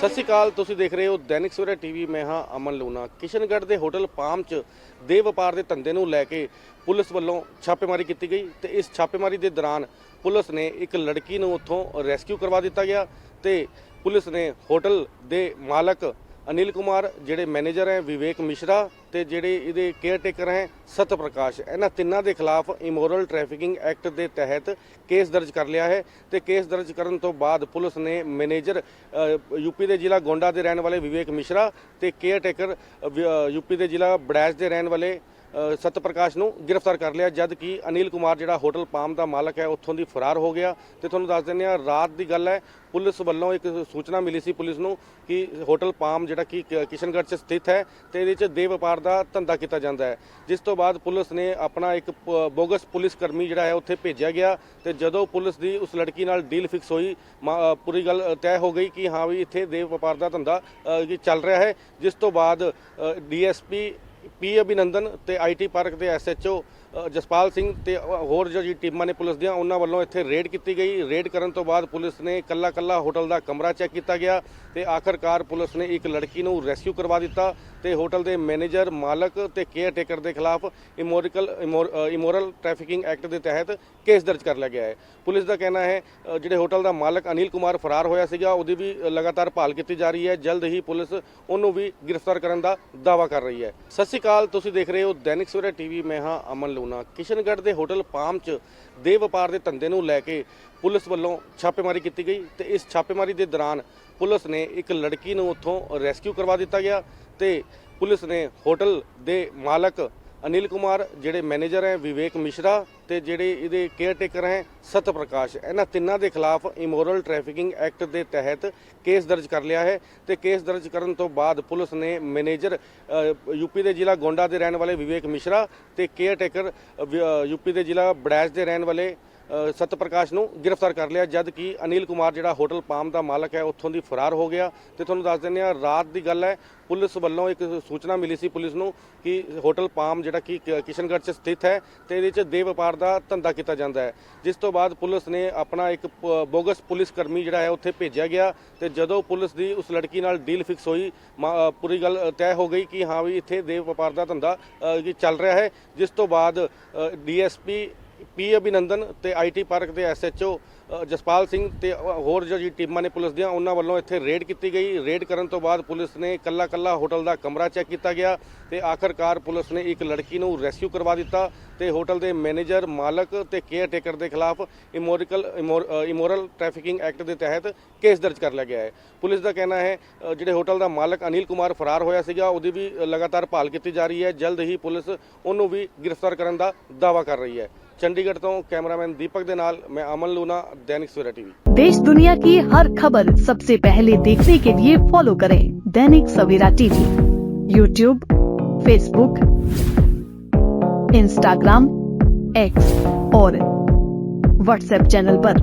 ਸਤਿ ਸ਼੍ਰੀ ਅਕਾਲ, ਤੁਸੀਂ ਦੇਖ ਰਹੇ ਹੋ ਦੈਨਿਕ ਸਵੇਰਾ ਟੀਵੀ, ਮੈਂ ਹਾਂ ਅਮਨ ਲੂਨਾ ਕਿਸ਼ਨਗੜ੍ਹ ਦੇ ਹੋਟਲ ਪਾਮ 'ਚ ਦੇ ਵਪਾਰ ਦੇ ਧੰਦੇ ਨੂੰ ਲੈ ਕੇ ਪੁਲਿਸ ਵੱਲੋਂ ਛਾਪੇਮਾਰੀ ਕੀਤੀ ਗਈ ਤੇ ਇਸ ਛਾਪੇਮਾਰੀ ਦੇ ਦੌਰਾਨ ਪੁਲਿਸ ਨੇ ਇੱਕ ਲੜਕੀ ਨੂੰ ਉੱਥੋਂ ਰੈਸਕਿਊ ਕਰਵਾ ਦਿੱਤਾ ਗਿਆ ਤੇ ਪੁਲਿਸ ਨੇ ਹੋਟਲ ਦੇ ਮਾਲਕ ਅਨਿਲ ਕੁਮਾਰ, ਜਿਹੜੇ ਮੈਨੇਜਰ ਹੈ ਵਿਵੇਕ ਮਿਸ਼ਰਾ ਤੇ ਜਿਹੜੇ ਇਹਦੇ ਕੇਅਰ ਟੇਕਰ ਹੈ ਸਤ ਪ੍ਰਕਾਸ਼ ਇਹਨਾਂ ਤਿੰਨਾਂ ਦੇ ਖਿਲਾਫ ਇਮੋਰਲ ਟ੍ਰੈਫਿਕਿੰਗ ਐਕਟ ਦੇ ਤਹਿਤ ਕੇਸ ਦਰਜ ਕਰ ਲਿਆ ਹੈ ਤੇ ਕੇਸ ਦਰਜ ਕਰਨ ਤੋਂ ਬਾਅਦ ਪੁਲਿਸ ਨੇ ਮੈਨੇਜਰ ਯੂਪੀ ਦੇ ਜ਼ਿਲ੍ਹਾ ਗੋਂਡਾ ਦੇ ਰਹਿਣ ਵਾਲੇ ਵਿਵੇਕ ਮਿਸ਼ਰਾ ਤੇ ਕੇਅਰ ਟੇਕਰ ਯੂਪੀ ਦੇ ਜ਼ਿਲ੍ਹਾ ਬੜੈਚ ਦੇ ਰਹਿਣ ਵਾਲੇ ਸਤ ਪ੍ਰਕਾਸ਼ ਨੂੰ ਗ੍ਰਿਫਤਾਰ ਕਰ ਲਿਆ ਜਦ ਕਿ ਅਨਿਲ ਕੁਮਾਰ ਜਿਹੜਾ ਹੋਟਲ ਪਾਮ ਦਾ ਮਾਲਕ ਹੈ, ਉੱਥੋਂ ਦੀ ਫਰਾਰ ਹੋ ਗਿਆ। ਤੇ ਤੁਹਾਨੂੰ ਦੱਸ ਦਿੰਦੇ ਆ ਰਾਤ ਦੀ ਗੱਲ ਹੈ, ਪੁਲਿਸ ਵੱਲੋਂ ਇੱਕ ਸੂਚਨਾ ਮਿਲੀ ਸੀ ਪੁਲਿਸ ਨੂੰ ਕਿ ਹੋਟਲ ਪਾਮ ਜਿਹੜਾ ਕਿ ਕਿਸ਼ਨਗੜ੍ਹ 'ਚ ਸਥਿਤ ਹੈ ਤੇ ਇਹਦੇ 'ਚ ਦੇ ਵਪਾਰ ਦਾ ਧੰਦਾ ਕੀਤਾ ਜਾਂਦਾ ਹੈ। ਜਿਸ ਤੋਂ ਬਾਅਦ ਪੁਲਿਸ ਨੇ ਆਪਣਾ ਇੱਕ ਪ- ਬੋਗਸ ਪੁਲਿਸ ਕਰਮੀ ਜਿਹੜਾ ਹੈ, ਉੱਥੇ ਭੇਜਿਆ ਗਿਆ ਤੇ ਜਦੋਂ ਪੁਲਿਸ ਦੀ ਉਸ ਲੜਕੀ ਨਾਲ ਡੀਲ ਫਿਕਸ ਹੋਈ, ਮਾ- ਪੂਰੀ ਗੱਲ ਤੈਅ ਹੋ ਗਈ ਕਿ ਹਾਂ ਵੀ ਇੱਥੇ ਦੇ ਵਪਾਰ ਦਾ ਧੰਦਾ ਚੱਲ ਰਿਹਾ ਹੈ। ਜਿਸ ਤੋਂ ਬਾਅਦ ਡੀਐਸਪੀ ਪੀ ਅਭਿਨੰਦਨ ਤੇ ਆਈਟੀ ਪਾਰਕ ਦੇ ਐਸਐਚਓ ਜਸਪਾਲ ਸਿੰਘ ਤੇ ਹੋਰ ਜੋ ਜੀ ਟੀਮਾਂ ਨੇ ਪੁਲਿਸ ਦੀਆਂ, ਉਹਨਾਂ ਵੱਲੋਂ ਇੱਥੇ ਰੇਡ ਕੀਤੀ ਗਈ। ਰੇਡ ਕਰਨ ਤੋਂ ਬਾਅਦ ਪੁਲਿਸ ਨੇ ਕੱਲਾ ਕੱਲਾ ਹੋਟਲ ਦਾ ਕਮਰਾ ਚੈੱਕ ਕੀਤਾ ਗਿਆ ਤੇ ਆਖਰਕਾਰ ਪੁਲਿਸ ਨੇ ਇੱਕ ਲੜਕੀ ਨੂੰ ਰੈਸਕਿਊ ਕਰਵਾ ਦਿੱਤਾ ਤੇ ਹੋਟਲ ਦੇ ਮੈਨੇਜਰ, ਮਾਲਕ ਤੇ ਕੇਅਰ ਟੇਕਰ ਦੇ ਖਿਲਾਫ ਇਮੋਰਲ ਇਮੋਰਲ ਟ੍ਰੈਫਿਕਿੰਗ ਐਕਟ ਦੇ ਤਹਿਤ ਕੇਸ ਦਰਜ ਕਰ ਲਿਆ ਗਿਆ ਹੈ। ਪੁਲਿਸ ਦਾ ਕਹਿਣਾ ਹੈ ਜਿਹੜੇ ਹੋਟਲ ਦਾ ਮਾਲਕ ਅਨਿਲ ਕੁਮਾਰ ਫਰਾਰ ਹੋਇਆ ਸੀਗਾ, ਉਹਦੀ ਵੀ ਲਗਾਤਾਰ ਭਾਲ ਕੀਤੀ ਜਾ ਰਹੀ ਹੈ। ਜਲਦ ਹੀ ਪੁਲਿਸ ਉਹਨੂੰ ਵੀ ਗ੍ਰਿਫਤਾਰ ਕਰਨ ਦਾ ਦਾਅਵਾ ਕਰ ਰਹੀ ਹੈ। ਸਤਿ ਸ਼੍ਰੀ ਅਕਾਲ ਤੁਸੀਂ ਦੇਖ ਰਹੇ ਹੋ ਦੈਨਿਕ ਸਵੇਰਾ ਟੀਵੀ। ਮੈਂ ਹਾਂ ਅਮਨ ਲੂਨਾ ਕਿਸ਼ਨਗੜ੍ਹ ਦੇ ਹੋਟਲ ਪਾਮ 'ਚ ਦੇ ਵਪਾਰ ਦੇ ਧੰਦੇ ਨੂੰ ਲੈ ਕੇ ਪੁਲਿਸ ਵੱਲੋਂ ਛਾਪੇਮਾਰੀ ਕੀਤੀ ਗਈ ਤੇ ਇਸ ਛਾਪੇਮਾਰੀ ਦੇ ਦੌਰਾਨ ਪੁਲਿਸ ਨੇ ਇੱਕ ਲੜਕੀ ਨੂੰ ਉੱਥੋਂ ਰੈਸਕਿਊ ਕਰਵਾ ਦਿੱਤਾ ਗਿਆ ਤੇ ਪੁਲਿਸ ਨੇ ਹੋਟਲ ਦੇ ਮਾਲਕ ਅਨਿਲ ਕੁਮਾਰ, ਜਿਹੜੇ ਮੈਨੇਜਰ ਹੈ, ਵਿਵੇਕ ਮਿਸ਼ਰਾ ਤੇ ਜਿਹੜੇ ਇਹਦੇ ਕੇਅਰ ਟੇਕਰ ਹੈ ਸਤ ਪ੍ਰਕਾਸ਼ ਇਹਨਾਂ ਤਿੰਨਾਂ ਦੇ ਖਿਲਾਫ ਇਮੋਰਲ ਟ੍ਰੈਫਿਕਿੰਗ ਐਕਟ ਦੇ ਤਹਿਤ ਕੇਸ ਦਰਜ ਕਰ ਲਿਆ ਹੈ ਤੇ ਕੇਸ ਦਰਜ ਕਰਨ ਤੋਂ ਬਾਅਦ ਪੁਲਿਸ ਨੇ ਮੈਨੇਜਰ ਯੂਪੀ ਦੇ ਜ਼ਿਲ੍ਹਾ ਗੋਂਡਾ ਦੇ ਰਹਿਣ ਵਾਲੇ ਵਿਵੇਕ ਮਿਸ਼ਰਾ ਤੇ ਕੇਅਰ ਟੇਕਰ ਯੂਪੀ ਦੇ ਜ਼ਿਲ੍ਹਾ ਬੜੈਚ ਦੇ ਰਹਿਣ ਵਾਲੇ ਸਤ ਪ੍ਰਕਾਸ਼ ਨੂੰ ਗ੍ਰਿਫਤਾਰ ਕਰ ਲਿਆ, ਜਦ ਕਿ ਅਨਿਲ ਕੁਮਾਰ ਜਿਹੜਾ ਹੋਟਲ ਪਾਮ ਦਾ ਮਾਲਕ ਹੈ, ਉੱਥੋਂ ਦੀ ਫਰਾਰ ਹੋ ਗਿਆ। ਤੇ ਤੁਹਾਨੂੰ ਦੱਸ ਦਿੰਦੇ ਆ ਰਾਤ ਦੀ ਗੱਲ ਹੈ, ਪੁਲਿਸ ਵੱਲੋਂ ਇੱਕ ਸੂਚਨਾ ਮਿਲੀ ਸੀ ਪੁਲਿਸ ਨੂੰ ਕਿ ਹੋਟਲ ਪਾਮ ਜਿਹੜਾ ਕਿ ਕਿਸ਼ਨਗੜ੍ਹ 'ਚ ਸਥਿਤ ਹੈ ਤੇ ਇਹਦੇ 'ਚ ਦੇ ਵਪਾਰ ਦਾ ਧੰਦਾ ਕੀਤਾ ਜਾਂਦਾ ਹੈ। ਜਿਸ ਤੋਂ ਬਾਅਦ ਪੁਲਿਸ ਨੇ ਆਪਣਾ ਇੱਕ ਪ- ਬੋਗਸ ਪੁਲਿਸ ਕਰਮੀ ਜਿਹੜਾ ਹੈ, ਉੱਥੇ ਭੇਜਿਆ ਗਿਆ ਤੇ ਜਦੋਂ ਪੁਲਿਸ ਦੀ ਉਸ ਲੜਕੀ ਨਾਲ ਡੀਲ ਫਿਕਸ ਹੋਈ, ਮਾ- ਪੂਰੀ ਗੱਲ ਤੈਅ ਹੋ ਗਈ ਕਿ ਹਾਂ ਵੀ ਇੱਥੇ ਦੇ ਵਪਾਰ ਦਾ ਧੰਦਾ ਚੱਲ ਰਿਹਾ ਹੈ। ਜਿਸ ਤੋਂ ਬਾਅਦ ਡੀਐਸਪੀ ਪੀ ਅਭਿਨੰਦਨ ਤੇ ਆਈਟੀ ਪਾਰਕ ਦੇ ਐਸਐਚਓ ਜਸਪਾਲ ਸਿੰਘ ਤੇ ਹੋਰ ਜੋ ਟੀਮਾਂ ਨੇ ਪੁਲਿਸ ਦੀਆਂ, ਉਹਨਾਂ ਵੱਲੋਂ ਇੱਥੇ ਰੇਡ ਕੀਤੀ ਗਈ। ਰੇਡ ਕਰਨ ਤੋਂ ਬਾਅਦ ਪੁਲਿਸ ਨੇ ਕੱਲਾ ਕੱਲਾ ਹੋਟਲ ਦਾ ਕਮਰਾ ਚੈੱਕ ਕੀਤਾ ਗਿਆ ਤੇ ਆਖਰਕਾਰ ਪੁਲਿਸ ਨੇ ਇੱਕ ਲੜਕੀ ਨੂੰ ਰੈਸਕਿਊ ਕਰਵਾ ਦਿੱਤਾ ਤੇ ਹੋਟਲ ਦੇ ਮੈਨੇਜਰ, ਮਾਲਕ ਤੇ ਕੇਅਰ ਟੇਕਰ ਦੇ ਖਿਲਾਫ ਇਮੋਰਲ ਇਮੋਰਲ ਟ੍ਰੈਫਿਕਿੰਗ ਐਕਟ ਦੇ ਤਹਿਤ ਕੇਸ ਦਰਜ ਕਰ ਲਿਆ ਗਿਆ ਹੈ। ਪੁਲਿਸ ਦਾ ਕਹਿਣਾ ਹੈ ਜਿਹੜੇ ਹੋਟਲ ਦਾ ਮਾਲਕ ਅਨਿਲ ਕੁਮਾਰ ਫਰਾਰ ਹੋਇਆ ਸੀਗਾ, ਉਹਦੀ ਵੀ ਲਗਾਤਾਰ ਭਾਲ ਕੀਤੀ ਜਾ ਰਹੀ ਹੈ। ਜਲਦ ਹੀ ਪੁਲਿਸ ਉਹਨੂੰ ਵੀ ਗ੍ਰਿਫਤਾਰ ਕਰਨ ਦਾ ਦਾਅਵਾ ਕਰ ਰਹੀ ਹੈ। ਚੰਡੀਗੜ੍ਹ ਤੋਂ ਕੈਮਰਾਮੈਨ ਦੀਪਕ ਦੇ ਨਾਲ ਮੈਂ ਅਮਨ ਲੂਨਾ दैनिक सवेरा टीवी देश दुनिया की हर खबर सबसे पहले देखने के लिए फॉलो करें Dainik Savera TV YouTube Facebook Instagram X और व्हाट्सएप चैनल पर।